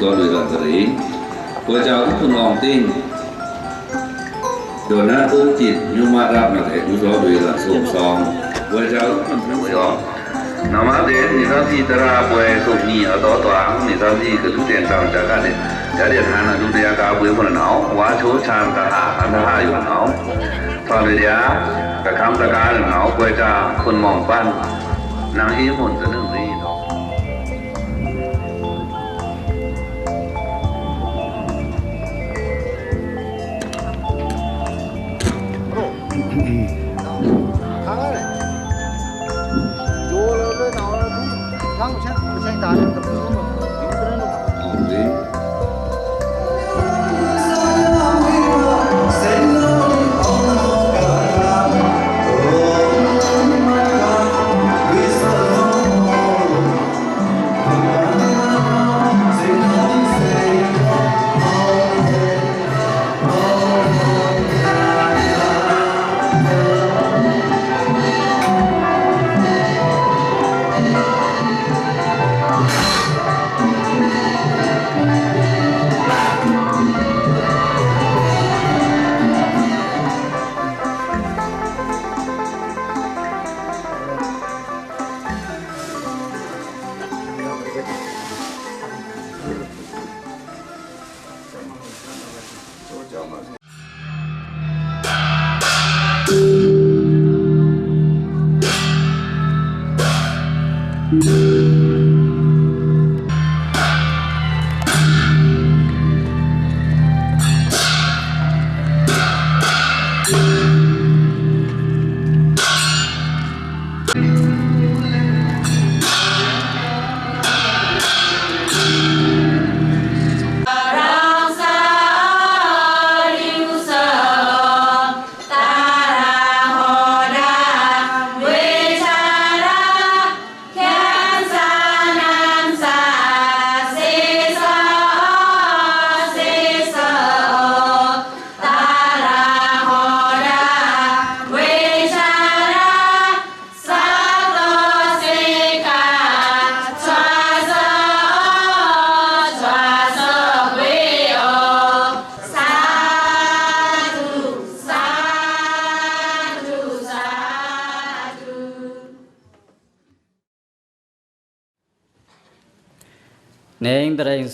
Solidariteit พระเจ้าก็คุณลองติ้งโดนหน้าอุ้จิตยุมารับมาแต่ยุโรดุยละสูงซองพระเจ้าก็คุณไม่ยอมนามาเดนนิสันทีตราป่วยสุนีอัตตวังนิสันที่กระทุเตียนตามจากกันเนี่ยจะเดียนหานาดุเดียกาเบื่อคนหนาวว้าชูชามตาหาอันตาหาอยู่หนาวฟาเดียะกระคำตะการหนาวกวยจ้าคนมองปั้นนางอีมุนจะนึ่งนี้ 打五千五千一打两个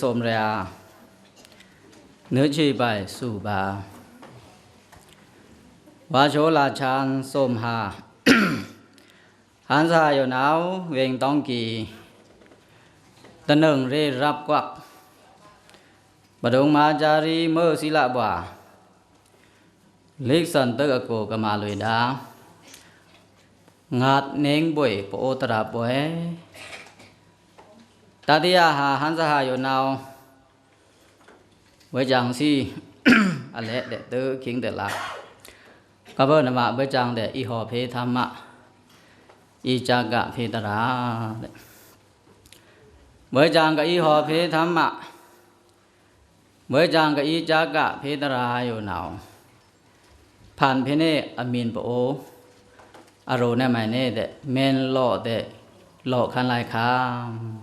som rea nữ chi bài su ba và chỗ là chan som hà hắn ra yêu não viện tông kỳ tân đường rê rạp quạc bà đông ma cha ri mơ xí lạ bà lịch sân tức ở cổ cà mà lùi đá ngạt nén buổi bộ tà buổi าจารีเมื่อศิลาบว่าเล็กสันเตอโกกมาลุยดางาดเนงบ่วยปโอตราป่วย ตติยาหาหันสหายนาวเวจังสี อะเลเดเตอคิงเดละกะเบนมะเวจังเดอีหอเพธรรมะอีจากะเพตราเดเวจังกะอีหอเพธรรมะเวจังกะอีจากะเพตราโยนาวผ่านเพเนอมินปโออารมณ์ในหมายเนเดเมนโลเดโลคันไลคาม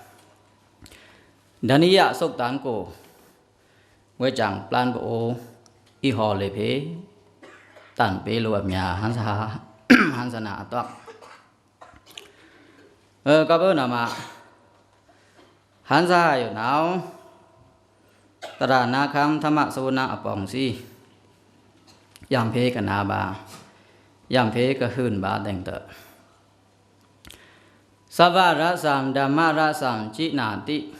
ะคำก็เพื่อนำมาอันซาอยู่หนาวไว้จังหอเพเมนโลเดโลคันไล่คำไว้จังทูเอื้อมกูหอเน่เด bây giờ thu ư sốc tạ nik pat đani ya sốc tán cổ với chẳng plan bộ y họ lệ phế tản bế lùa nhà hắn sa hắn sa nạ toạc ờ có bữa nào mà hắn sa ở nàoตรานาคำธรรมะโซนาอปองซียามเพกันนาบายามเพก็หื่นบาแต่งเตอ သဗ္ဗရသံဓမ္မရသံจินาတိဝိမု ക്തി အရသာမိအံဘာတိုင်ပြောမိမျောဘာတိုင်မွန်း โลซึนแต่ปะแหลงลัก โลยับแต่ปะแหลงครุยတဲ့နာတရာอยู่เนาะเนาะคึงกะแต่งอราซาโกนาย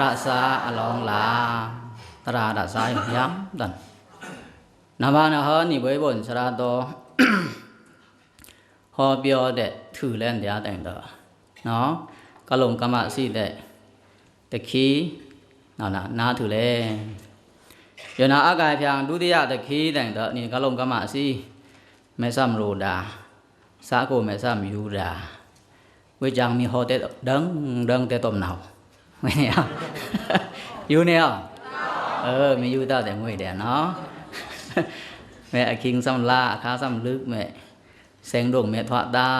រក្សាអឡងឡាតរារក្សាយ៉ាំតនណបានហននិវេបុនស្រាតោဟောပြောတဲ့ထူလဲတရားတိုင်တော့နော်ကလုံကမရှိတဲ့တခီနော်နာနာထူလဲယောနာအကာဖြံဒုတိယတခီတိုင်တော့နိကလုံကမရှိမေသမရောဒာစာကိုမေသမယူဒာဝေကြောင့်မိဟောတဲ့ဒန်းဒန်းတဲ့တုံနော် မင်းရယူနေအောင်เออมีอยู่တော့တဲ့ငွေတယ်နော် แม่อคิงซ้ำลาค้าซ้ำลึกแม่ เสียงดงเมทวะดา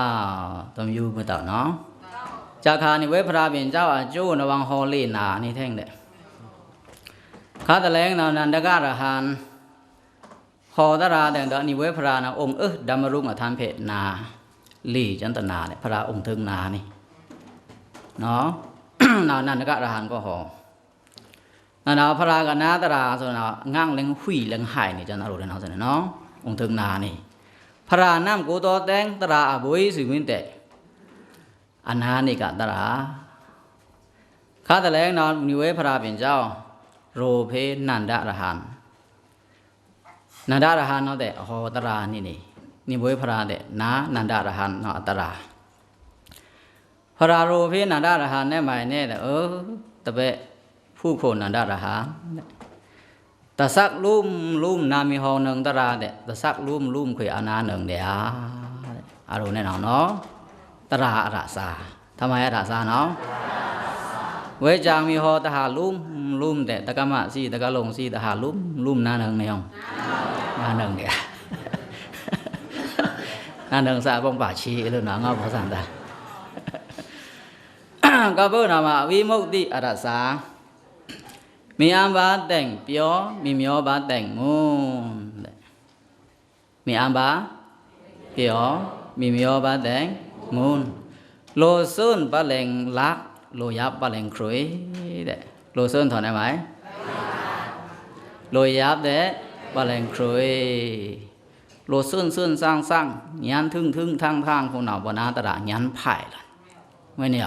วตอมยูมือเต่าเนาะจากคานิเวพระเป็นเจ้าอาจูนวังฮอลีนานี่แท่งเด็ข้าตะแลงนานันดการะหานฮอตราแต่งดนิเวพระนะองค์เอ๊ะดัมมรุงอทานเพศนาลีจันตนาเนี่ยพระองค์ถึงนานี่เนาะ นานันการะหานก็หอนานาพระกันนาตราส่วนนาง่างเล็งหุยเล็งหายนี่จันทรุเนาะสนเนาะองค์ถึงนานี่พระนามกูโตแตงตราอบุยสิมินเตอันานิกะตราข้าแต่แรงนอนนิเวพระเป็นเจ้า โรเพนันดารหันนันดารหันเนาะแต่หอตรานี่นี่นิเวพระเตนานันดารหันเนาะตรา พระโรเพนันดารหันเนี่ยหมายเนี่ยเออตะเบะผู้โคนนันดารหันตะสักลุ่มลุ่มนามีหองหนึ่งตราเดะตะสักลุ่มลุ่มคุยอานาหนึ่งเดียอารมณ์แน่นอนเนาะตราอราสาทำไมอราสาเนาะเวจางมีหอตะหาลุ่มลุ่มเดะตะกะมะสีตะกะลงสีตะหาลุ่มลุ่มนาหนึ่งเนี่ยนาหนึ่งเดียนาหนึ่งสาบงป่าชีหรือหนังเอาภาษาตาก็เพิ่นนามาวิมุตติอสันต่ง เปียวมีเมียวบาแต่งงูมีอันบาเปียวมีมียวบาแต่งงูโลซุนบาเลงลักโลยับบาเลงครุยเดโลซุนถอนได้ไหมโลยับเดบาเลงครุยโลซุนซุนสร้างสร้างยันทึ่งทึ่งทางทางคงหนาบนาตระยันไผ่ละไม่เนี่ย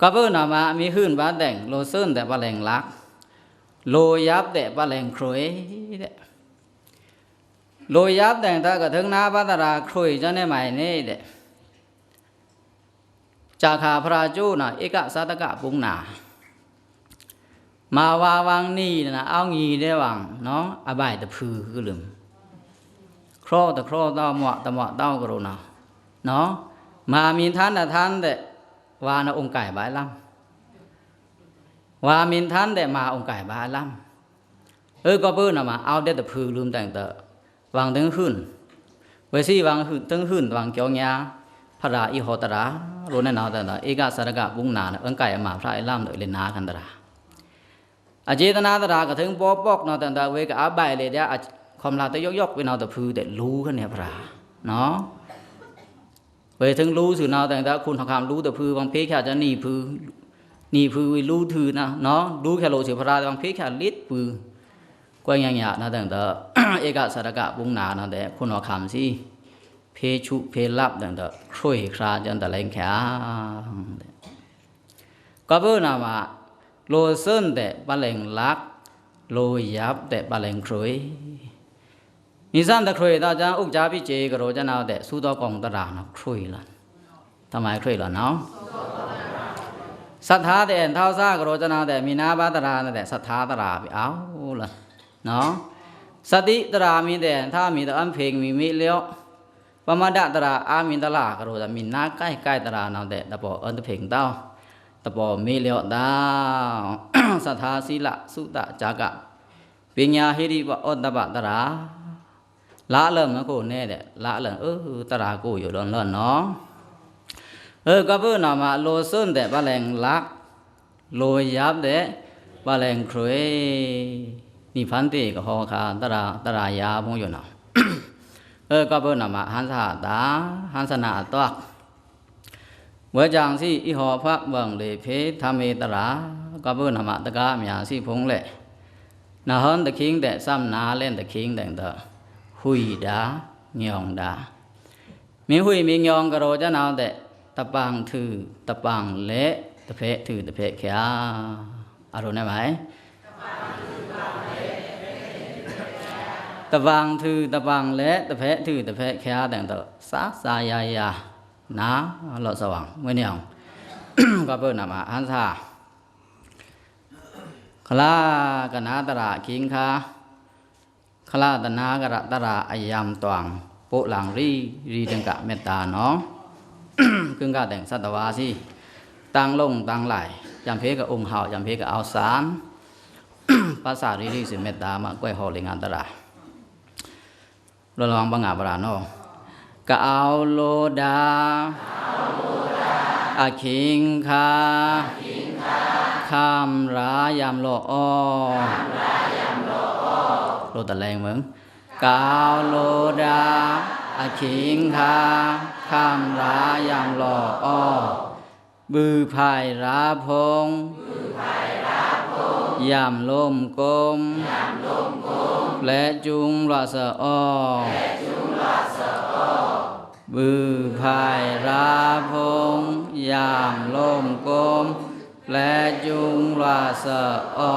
ก็เพื่อนมานามีหื่นบ้านวังสี่เต้าในวังก็เพื่อนมามีขึ้นบ้าแต่งโลซึนแต่ปลาแหลงลัก โลยับแต่ปะแหลงครุยเดโลยับแต่งตากระถึงนาปัตราครุยจะในใหม่นี่เดจากาพระจูน่ะเอกสัตกะปุงนามาวาวังนี่นะเอางีได้วังเนาะอบายตะพือคือลืมครอตะครอเต้าเหมาะตะเหมาะเต้ากรุณาเนาะมามีท่านนะท่านเดะ ว่านะองค์ไก่บายลำว่ามินทันแต่มาองค์ไก่บาลัมเออก็เปิ้นมาเอาเด็ดพือลืมแต่งเตอวางถึงขึ้นเวซี่วางถึงขึ้นวางเกียวญาพระราอิโหตราโรนันนาตระเอกสารกะบุงนาองค์ไก่มาพระไอลัมเลยนาคันตราอเจตนาตรากระถึงปอปอกนาตันตาเวกอาบเลยเดียความลาตยกยกไปนาตะพือแต่รู้กันเนี่ยพระเนาะ เวถึงรู้สื่อนาแต่งตาคุณทองคำรู้แตะพือบางเพคจะหนีพือหนีพือรู้ถือนะเนาะรู้แค่โลสิพระบางเพแค่ลิดปือกวยยังยะนะแต่งต่เอกสารกะบุงนานะแต่คุณว่าคำสิเพชุเพลับแต่งต่ช่วยคราจันแต่แรงแข็งก็เพื่อนามาโลเส้นแต่ปะเลงลักโลยับแต่ปลงครุยแต่ครุยตาจางอุกจาพิเจกโรจะนาแต่สู้ต่อกองครุยละทำไมครุย 인산 다 크로이다 자 옥자비 제 그러자 나오데 수도 공더라 나 크로이라 다마이 크로이라 나 사타데 엔타사 그러자 나오데 미나바더라 나데 사타더라 비 아우라 나 사디더라 미데 엔타미데 안팽 미미 려 빠마다더라 아민더라 그러자 미나 까이 까이더라 나오데 다보 언더팽 다오 တပေါ်မေလျော့တာသထာစီလသုတဂျာကပညာဟိရိပဩတပတရာ lã lầm nó cổ nè để lã lầm ơ ta đã cổ hiểu đòn lần nó ơ có bữa nào mà lô sơn để ba lèn lạ lô giáp để ba lèn khối nì phán tì có ho khá ta đã ta đã ya bông hiểu nào ơ có bữa nào mà hắn sa đá hắn sa nạ toạc với chàng si y họ pháp bằng để phế tham mê ta đã có bữa nào mà ta ca nhà si phúng lệ nào hơn ta khiến để xăm ná lên ta khiến đành đợi hui đá nhọn đá mi hui mi nhọn cái rồi cho nào để tập bằng thử tập bằng lễ tập phệ thử tập phệ kia à rồi này mày tập bằng thử tập bằng lễ tập phệ thử tập phệ kia đằng tờ sát sa ya ya ná lọ sờ bằng mới nhọn có bơ nào mà ăn sa คลากนาตระกิงคา ลาตนากระตระอายามตวังโปหลังรีรีดังกะเมตตาเนาะครึ่งกะแต่งสัตวาสิตั้งลงตั้งไหลยามเพกับองค์เฮายามเพกับเอาสารภาษารีรีสิเมตตามากล้วยหอเลงอันตระราลองบังอาบราเนาะกะเอาโลดาอาคิงคาคามรายามโลอ้อ โลตะแรงเหมืองกาวโลดาอาคิงคาข้ามรายามหล่ออ้อบือภายราพงยามลมกลมและจุงราสะอ้อบือภายราพงยามลมกลมและจุงราสะอ้อ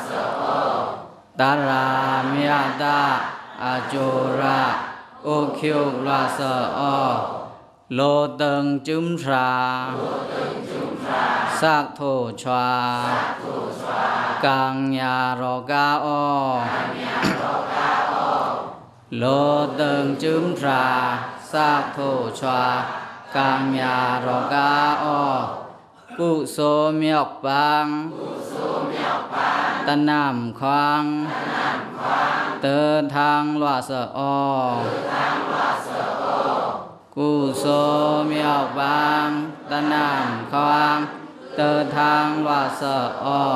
ลางเมืองยามคืนเฮิงโลตึงยามละอ้อตรามยตะอาโจระอุคิวลาสะอ้อตารามิยตาอาโจระโอคิวลาสะออโลตึงจุมทราสักโทชวากังยารอกาออโลตึงจุมทราสักโทชวากังยารอกาออกุโสมยอกปัง ตะนำควางเตินทางลวาสะออกูโซมีออกบางตะนำควางเตินทางลวาสะออ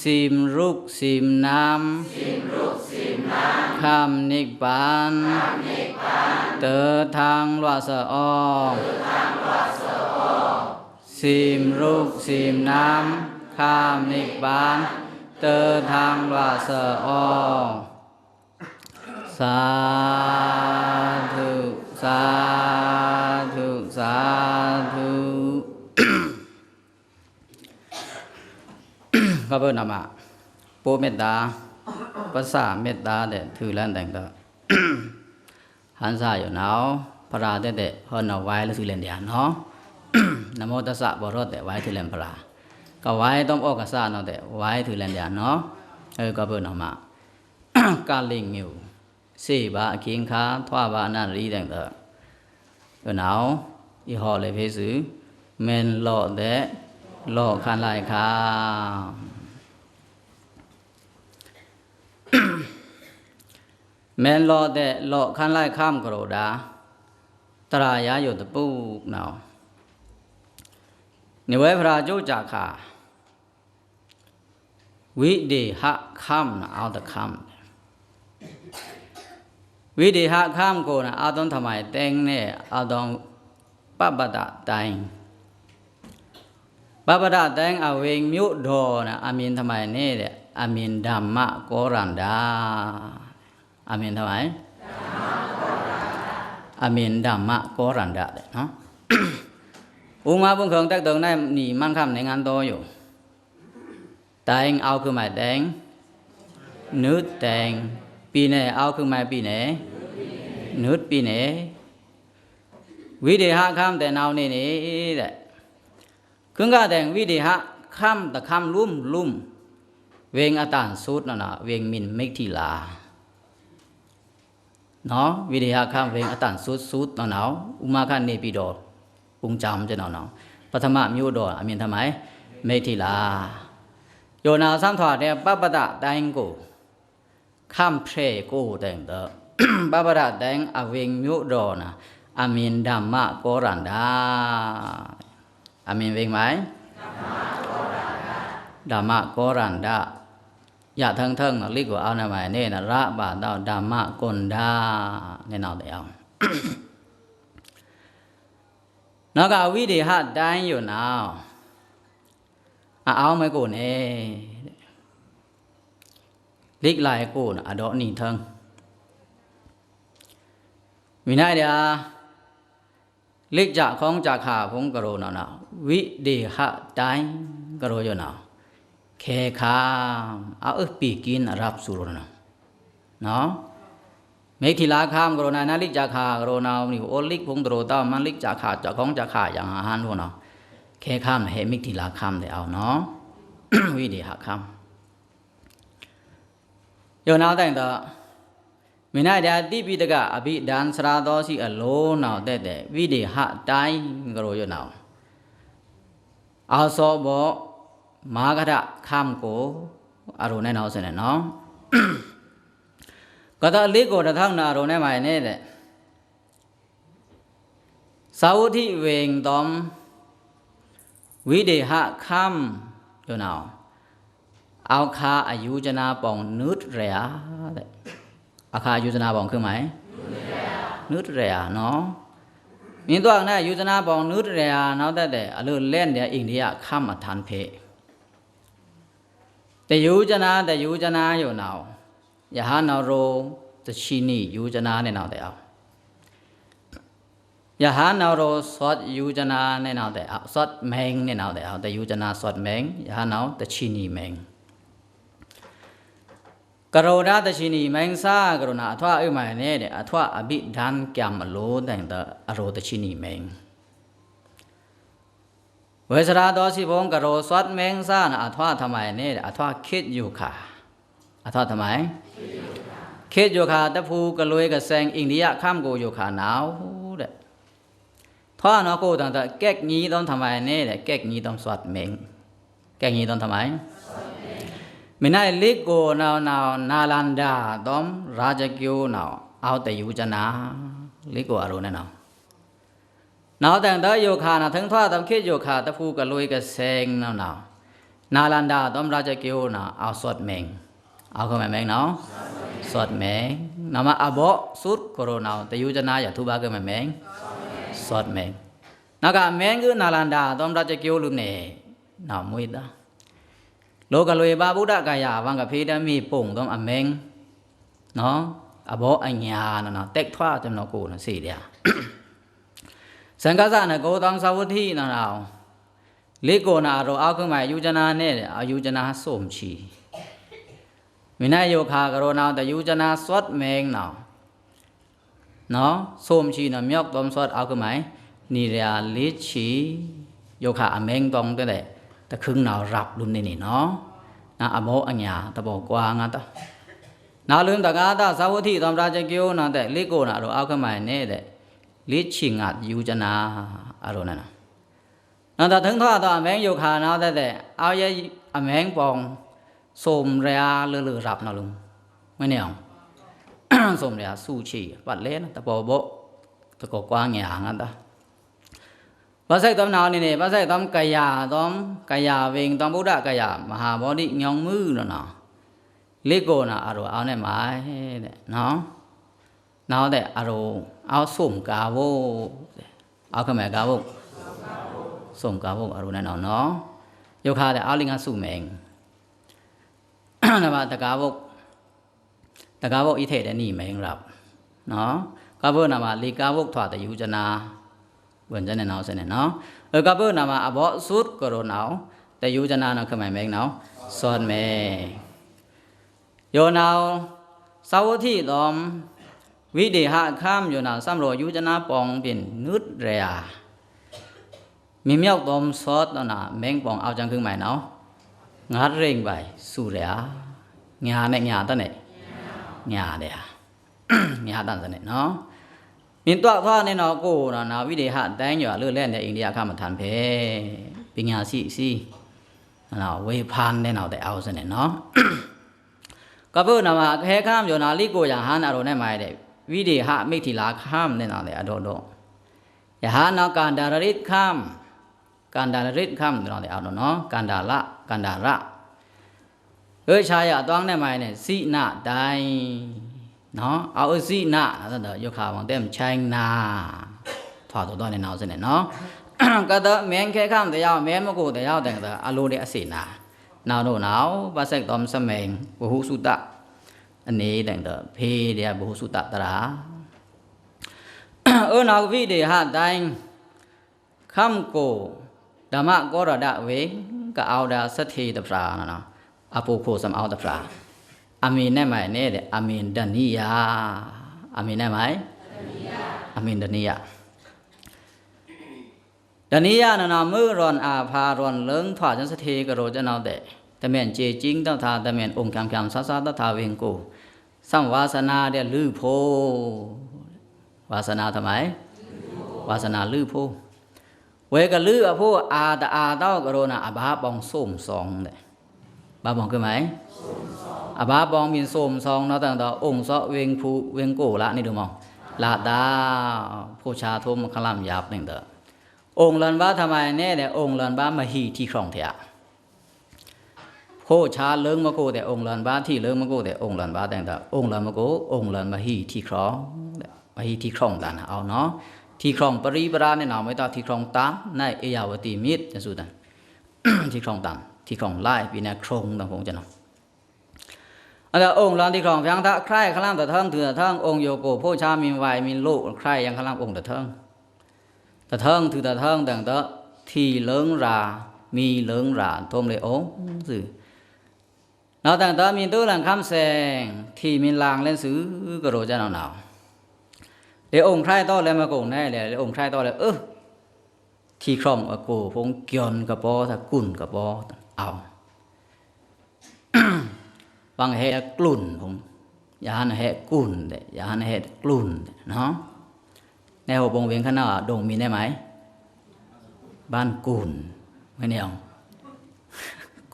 สิมรุกสิมน้ำคำนิกปานเตินทางลวาสะออสิมรุกสิมน้ำข้ามนิกบาน เตอทางวาสออสาธุสาธุสาธุข้าพเจ้านามะโปเมตตาภาษาเมตตาเด็ถือแลนแต่งตอหันซาอยู่เนาะพระราเตเตฮอนเอาไว้แล้วถือแลนเดียเนาะนโมตัสสะบรอดแต่ไว้ถือแลนพระรา ကဝိုင်းတော့ဩကစနော်တဲ့ဝိုင်းသူလန်ပြနော်အဲကဘုနော်မကလိငူစေပါအခင်ခါထွားပါနာရီတဲ့တော့ဘနောင်ဤဟောလေဖေစုမင်လော့တဲ့လော့ခလိုက်ခါမင်လော့တဲ့လော့ခလိုက်ခါမကရောတာတရာရယုတ်တပုနော် นิเวพระโยจาคาวิเดหะข้ามนะเอาแต่ข้ามวิเดหะข้ามโกนะเอาตองทำไมแตงเนี่ยเอาตองปัปดาแตงปัปดาแตงเอาเวงมิวโดนะอามินทำไมเนี่ยเอามินดัมมะโกรันดาอามินทำไมอามินดัมมะโกรันดาเนาะ อุมาบุญเขิงแตกเติงได้หนีมั่นคำในงานโตอยู่แต่งเอาคือหมายแดงนึดแดงปีไหนเอาคือหมายปีไหนนึดปีไหนวิเดหะข้ามแต่เอาวนี่นี่แหละคึงก็แต่งวิเดหะข้ามแต่ข้ามลุ่มลุ่มเวงอาตานสุดน่ะนะเวงมินเมกทีลาเนาะวิเดหะข้าเวงอาตานสุดสุดน่ะเนาอุมาคันเนปิโดด ปุงจำจะหนอหนอปฐมมิวโดอมินทำไมเมธีลา โยนาสัมถอดเนี่ยปปดะแดงกูข้ามเพรกูแดงเตอปปดะแดงอเวงมิวโดนะอามินดัมมะโกรันดาอามินเวงไหมดัมมะโกรันดาอย่าทั้งทั้งลิกว่าเอาหนหมาเนี่ยนะระบาดเอาดัมมะกนดาเนี่ยนอนเดียว cờ nào nào vi đi hát đánh cờ rồi nào ခေခာအအပိကိနရပ်စုရနနော်မေထီလာခาม ကရဏနာလိကြခာကရဏာနိအိုလိကဘုံဒရောတာမန်လိကြခာကြခေါင်းကြခာယံဟန်ဟောနော်ခေခามဟေမိထီလာခามတဲ့အောင်နော်ဝိဒေဟခามယောနာတိုင်တော့မိနာဒာတိပိတကအဘိဒံစရာတော်စီအလုံးနောက်တဲ့တဲ့ဝိဒေဟတိုင်းကရောယောနာအာသောဘော မာဂရခမ်ကိုအရုံနဲ့နောက်စနေနော် ကသလေးကိုတထောင်နာရုံနဲ့မှနေတဲ့သာဝတိဝေင္တောဝိဒေဟခံယောနောအောက်ခာအယူဇနာပုံနုတရယာတဲ့အခါအယူဇနာပုံခွင့်မိုင်နုတရယာနော်မြင်းတော့နဲ့ယူဇနာပုံနုတရယာနောက်သက်တယ်အလို့လက်နေအိန္ဒိယခမထန်ဖေတယူဇနာတယူဇနာယောနော ยาหานาโรตชินียูจนาเนนาวแต่เอายะหานาโรสอดยูจนาในนาวแต่เอาสอดแมงในนาวแต่เอาแต่ยูจนาสอดแมงย่าหานาแต่ชินีแมงกรณาต่ชินีแมงซากระณาอทว่าเอ้ยมาเนี่ยเนี่ยอทว่าอภิดันแกมโลแต่งแต่อโรต่ชินีแมงเวสราดอสิพงกระโรสอดแมงซ่านะอาทว่าทำไมเนี่ยอาทว่าคิดอยู่ค่ะ အထွသမိုင်ခိယုခာတဖူကလွေကဆန်အိန္ဒိယခမ်ကိုယုခာနောတဲ့ထွာနော်ကိုတန်တကက်ညီတော်သမိုင်နဲ့တဲ့ကက်ညီတော်ဆွတ်မင်းကက်ညီတော်သမိုင်မင်းနိုင်လိကိုနောင်နောင်နာလန္ဒာတော်ရာဇကျိုးနောင်အောက်တယူဇနာလိကိုအရုံနဲ့နောင် နောက်တန်တော့ယောခာနာသင်္ထွားတံခေယောခာတဖူကလွေကဆင်နော်နော်နာလန္ဒာတမရာဇကေယောနာအောဆွတ်မင်းအောခမမင်းနော်ဆွတ်မင်းနမအဘောစုတ်ကိုရိုနာတယူဇနာယထုဘာကမမင်း ako me meng nao sot meng nama abo sur koro nao te yujana ya thuba ke me meng sot meng naga meng gu nalanda tom ra che kyo lu ne na mui da lo ka lwe ba buddha ka ya wang ka phe da mi pong tom a meng no abo a nya na na tek thwa tom no ko na si dia sangka sa na ko tom sa wuthi na nao လေကောနာရောအောက်ကမှယူဇနာနဲ့အယူဇနာစုံချီ వినయోఖా corona దయూజన స్వత్ మేంగ్ నా నా సోమ్ చీ నా మ్యోక్ తోమ్ స్వత్ ఆకుమై నిరా లిచి యోఖా అమేంగ్ తోమ్ తే త ఖుంగ్ నా రాప్ లున్ ని నా నా అమో అన్యా త బో క్వా nga ta နာလုံးတကားသာသဝတိသံရာချကိယောနာတဲ့လေကိုနာရောအောက်ကမိုင်နေတဲ့လေချင်ငါယူဇနာအရောနာနာနာတသံသာတာမဲယောခာနာတဲ့အာယအမဲပေါင်း som rea lơ lơ rạp nào lùng mấy nèo som rea su chỉ bạn lên ta bỏ bộ ta có qua nhà hàng ta bác sĩ tóm nào này này bác sĩ tóm cày già tóm cày già về tóm bố đã cày già mà hà bó đi nhong mư rồi nọ lấy cô là à rồi áo này mà nó nó để à rồi áo sủng cá vô áo cái mẹ cá vô sủng cá vô à rồi này nó nó yêu khá để áo linh ăn sủng mèn ကာဖို့ဆုံးကာဖို့အရုံနဲ့နော်နော်ယုခါတဲ့အာလင်္ဂစုမင်းနမတကာဖို့တကာဖို့ဣထေတဲ့နိမင်းရပ်နော် ကဘောနာမှာလီကာဝုတ်ထွာတယူဇနာဝန်ကျနေနော်စနေနော်အကဘောနာမှာအဘောဆုတ်ကရောနော်တယူဇနာနော်ခမိုင်မဲနော်စောမဲ ယောနာသာဝတိတော်ဝိဒေဟခามယောနာစံရောယူဇနာပောင်ပြင်နုရယာမြမြောက်တော်သောတနာမင်းပောင်အောက်ချံခင်းမိုင်နော် ငါရိန်ပိုင်စုရဟာငါနဲ့ငါတက်နဲ့ငါတယ်ဟာငါတန်စနဲ့နော်မြင်တော့သွားနေတော့ကိုတော့နာဝိဒေဟတန်းရွာလို့လက်နဲ့အိန္ဒိယခမထံပဲပညာရှိစီဟလာဝေဖာနေတော့တဲ့အောက်စနဲ့နော်ကပုနာမအခဲခမ်းယောနာလိကိုယဟနာတော်နဲ့မာရတဲ့ဝိဒေဟမိထီလာခမ်းနေတော့တဲ့အတော်တော်ယဟနာကန္တရရိခမ်း န္တာရိခမ်တော့လေအောင်တော့နော်ကန္တာလကန္တာရရွှေချာရအတောင်းနဲ့မိုင်းနဲ့စိနတိုင်းနော်အောက်စိနဆိုတော့ရုခါဘောင်တဲ့ချိုင်းနာထွာတော့တော့နေနောက်စနေနော်ကတော့မင်းခဲခန့်တရားမဲမကိုတရားတဲ့ကအလိုတဲ့အစိနာနောက်တော့နောက်ပါစိတ်တော်စမိန်ဘဟုစုတအနေတဲ့တော့ဖေးတဲ့ဘဟုစုတတရာအနောက်ဝိဒေဟတိုင်းခမ်ကို sat thi da pra na na apo kho sam au da pra amin ne mai ne de amin daniya amin ne mai amin daniya ดนี้ยานานามือรอนอาภารอนเลิงถวาจันสเทกโรจะนาเดแต่เมียนเจจิงตั้งทาแต่เมียนองค์คำคำซาซาตถาเวงกูสัมวาสนาเดียลือโพวาสนาทำไมวาสนาลือโพ เวกลืออะโพอาตาอาเต้ากโรนาอาบาบองส้มสองเดบาบองคือไหมอาบาบองมีส้มสองเนาะตั้งแต่องค์ซอเวงภูเวงโกละนี่ดูมองลาดาผู้ชาทมคลามหยาบหนึ่งเด้อองค์ลันบ้าทำไมแน่เนี่ยองค์ลันบ้ามาฮีที่ครองเถอะโคชาเลิงมาโกแต่องค์ลันบ้าที่เลิงมาโกแต่องค์ลันบ้าแต่งแต่องค์ลันมาโกองค์ลันมาฮีที่ครองมาฮีที่ครองดันเอาเนาะ ที่ครองปริปราเนี่ยเราไม่ต้อที่ครองตาในเอยาวตีมิตรจะสุดที่ครองตันที่ครองไล่ปีนี้ครงต่างคงจะเนาะอันนั้นองค์ลันที่ครองพียงถ้าใครข้างล่างแต่เทิงถือแต่เทิงองค์โยโกโพชามีไวมีลูกใครยังข้างล่างองค์แต่เทิงตะเทิงถือตะเทิงแต่งเตะที่เลิงรามีเลิงราทมเลยโอ้สื่อเราแต่งเตะมีตู้หลังคำแสงที่มีลางเล่นซื้อกระโดดจะหนาวหนาว เดี๋ยองค์ใครต่อแล้วมาโกงแน่เลยเดี๋ยองค์ใครต่อแล้วเออที่ครองอโกพงเกียนกระปอถ้ากุ่นกระปอเอาบางแห่กลุ่นผมยานแห่กุ่นเดยานแห่กลุ่นเนาะในหัวบงเวียงข้างหน้าดงมีได้ไหม บ้านกุนไม่เนี่ย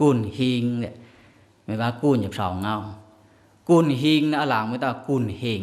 กุนหิงเนี่ยไม่ว่ากุนอย่าสองเงากุนหิงนะหลังไม่ต้องกุนหิง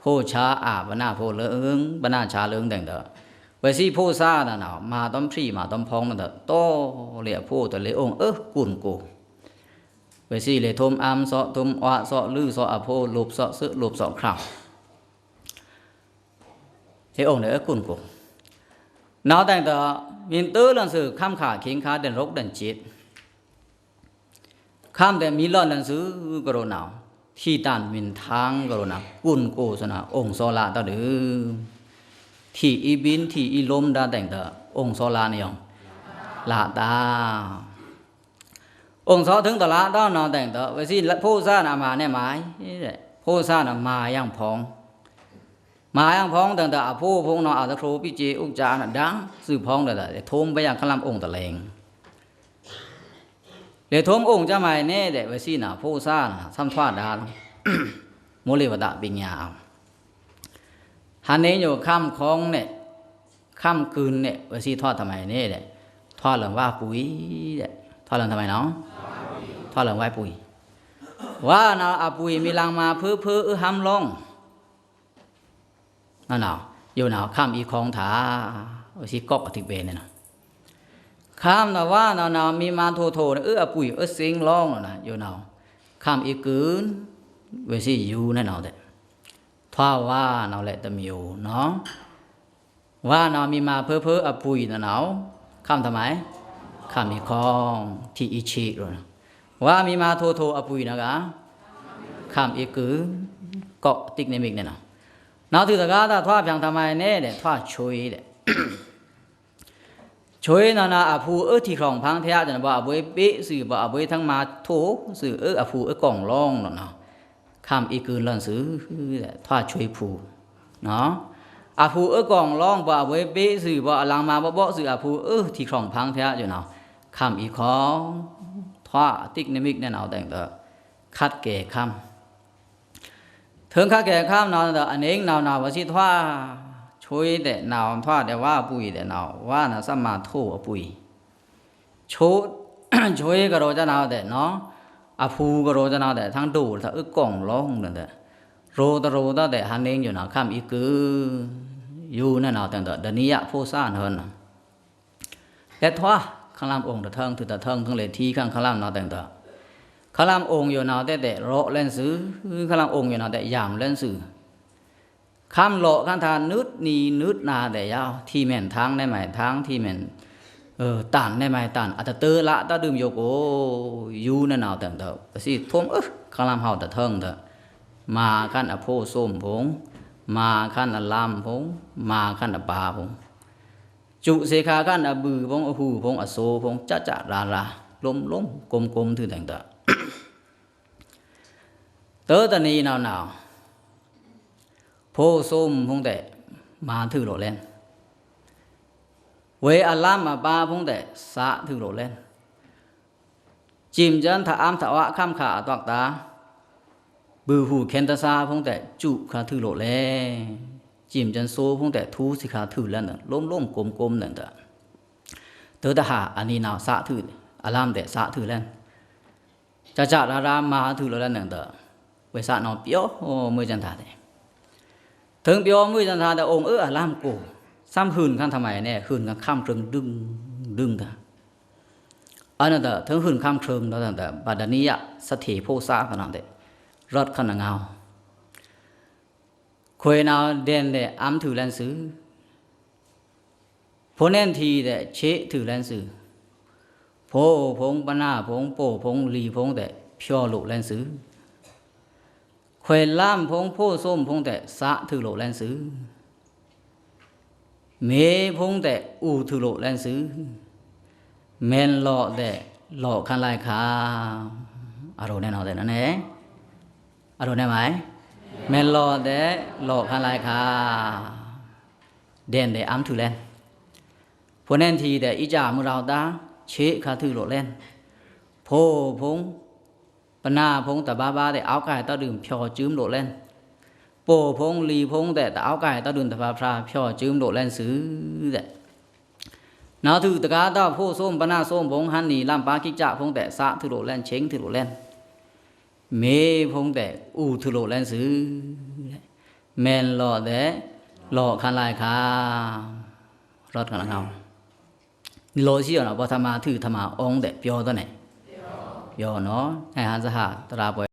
โพชาอาบนาโพเลื้งบนาชาเลิงแต่งเถอะไปซี่โพซาน่ะเนาะมาต้มพรีมาต้มพองนั่นเถอโตเลียโพตัวเลองเออกุนกูไปซี่เลียทมอามสอทมอวะสอลื้อเสาะอโพลบสอะซื้อลบสอะคราวเทองเนออกุนกูนาแต่งเถอมีนเตอร์ลังสือข้ามขาขิงขาเดินรกเดินจิตข้ามแต่มีรอดหนังสือก็โรนาว ที่ต้านวินทางก็รุณากุนโกสนะองค์โซลาตะหรือที่อีบินที่อีลมดาแต่งเตอองค์โซลาเนี่ยองลาตาองค์โซถึงตลาด้านนอนแต่งเตอไว้สิผู้สร้างามาเนี่ยหมายผู้สร้างมาอย่างพองมาอย่างพองแต่งเตอผู้พงนอนอาตะครูพิเจอุจจานะดังสื่พองแต่แต่ทมไปอย่างขลำองค์ตะเลง เลทมองค์จะมายแน่แต่ไว้สินะผู้ซ่านะซ้ำทวาดานโมเลวตะปิญญาฮันนี้อยู่ค่ำคองเนี่ยค่ำคืนเนี่ยไว้สิทอดทำไมแน่เนี่ยทอดเหลืองว่าปุ๋ยเนี่ยทอดเหลืองทำไมเนาะทอดเหลืองไว้ปุ๋ย ว่านาอาปุ๋ยมีลังมาเพื่อเพื่อห้ำลงนั่นเอาอยู่หนาวข้ามอีคองถาเอาสิกอกอธิเบนเนี่ยนะ ข้ามนะว่านานามีมาโทโทเออปุ๋ยเออสิงร้องนะอยู่เนาข้ามอีกคืนเวซี่อยู่น่นเนาด็ทท่าว่าเนาแหละตะมิวเนาะว่าเนามีมาเพ้อเพ้ออปุ๋ยนะเนาข้ามทำไมข้ามอีคองที่อีชิเละว่ามีมาโทโทอปุ๋ยนะกะข้ามอีกคืนเกาะติกในมิกเนี่ยเนาะเนาถือตะกาตาท่าพียงทำไมเนี่ยเด็ดท่าช่วยเด็ด ช่วยนานาอาภูเออที่คลองพังแท้จันบ่าอบุยเปสื่อบ่าอบุยทั้งมาโถสื่อเอออาภูเออกล่องร่องเนาะข้ามอีกืนลันซื้อท่าช่วยภูเนาะอาภูเออกล่องร่องบ่าอบุยเปสื่อบ่าลังมาบ่บ่สื่ออาภูเออที่คลองพังแท้อยู่เนาะข้ามอีของท่าติ๊กนิมิกแน่นเอาแต่งเด้อคัดเก่ข้ามถึงขัดเก่ข้ามนอนแต่อันเองนาวนาว่าสิท่า ช่วยแต่น脑怕的哇不的脑哇那什么吐不抽吹个罗นาวว่扑个ะสมา，ทุกปุ๋ยช่วยช่วยก็โรจน์หนาวแต่เนาะงดูทั้งอึกกงร้องนั่นแหละโรตโรู้แต่ฮันเองอยู่หนาข้ามอีกืออยู่นั่นเอาแต่เดนี้อะผู้สร้างเฮินและทว่าข้างางองค์ตะเทิงถือตะเทิงทั้งเลยที่ข้างข้างล่างนาแต่งเถอะข้างางองค์อยู่นาแต่แต่โรเล่นสื่อข้างางองค์อยู่นาแต่ยามเล่นสื่อ กันทานนึดนีนึดนาแต่ยาวที่แม่นทางได้ไหมทางที่แม่นเออตันได้ไหมตันอาจจะเตอละตาดื่มโยโกยูนั่นเอาแต่เถอะสิทมเออคลามเฮาแต่เทิงเถอะมาขั้นอโพส้มผงมาขั้นอลามผงมาขั้นอปาผงจุเสขาขั้นอบือผงอหูผงอโซผงจะจะราราล้มล้มกลมกลมถือแต่งเถอะเตอตะนีนาวโพส้มพงแต่มาถือโหนาวหนาว น่ะล้มล้มกลมกลมนั่นตะเตอตะหาอันนี้นาวสะถืออลามแต่สะถือเล่นจะจะรารามาถือโหลเล่นนั่นตะเวสะนอเปียวโอ้มือจันทาเด ถึงเปียวมือจันทาแต่องค์เอออลามโกซ้ำหืนขั้นทำไมเนี่ยหืนกันข้ามเครื่องดึงดึงแต่อันนั้นแต่ถึงหืนข้ามเครื่องแล้วแต่บัดนี้อะสถิโพซาขนาดเด็รถขนาดเงาควยนาวเด่นเดอ้ำถือแลนซื้อพนแน่นทีแต่เชะถือแลนซื้อโพพงปนาพงโปพงลีพงแต่พียวลุแลนซื้อ ควยล่ามพงผู้ส้มพงแต่สะถือโลแลนซื้อเมพงแต่อูถือโลแลนซื้อเมนหล่อแต่หล่อขันลายขาอารมณ์แน่นอนแต่นั่นเองอารมณ์ได้ไหมเมนหล่อแต่หล่อขันลายขาเด่นแต่อ้ำถือแลนพวกนั้นทีแต่อิจ่ามือเราตาเชะคาถือโลแลนโพพง phần na phong ta ba ba để áo cài ta đường phò chớm độ lên bồ phong lì phong để ta áo cài ta đường ta ba pha phò chớm độ lên xứ để nó thử ta cá ta phô xôm phần na xôm phong han nì làm ba kích chạ phong để xạ thử độ lên chén thử độ lên mê phong để u thử độ lên xứ men lò để lò khăn lại khá rót khăn ngầu lò xí ở nó bao tham ma thử tham ma ông để phò ta này ယောနော်ထိုင်ဟန်စဟတရာပွဲ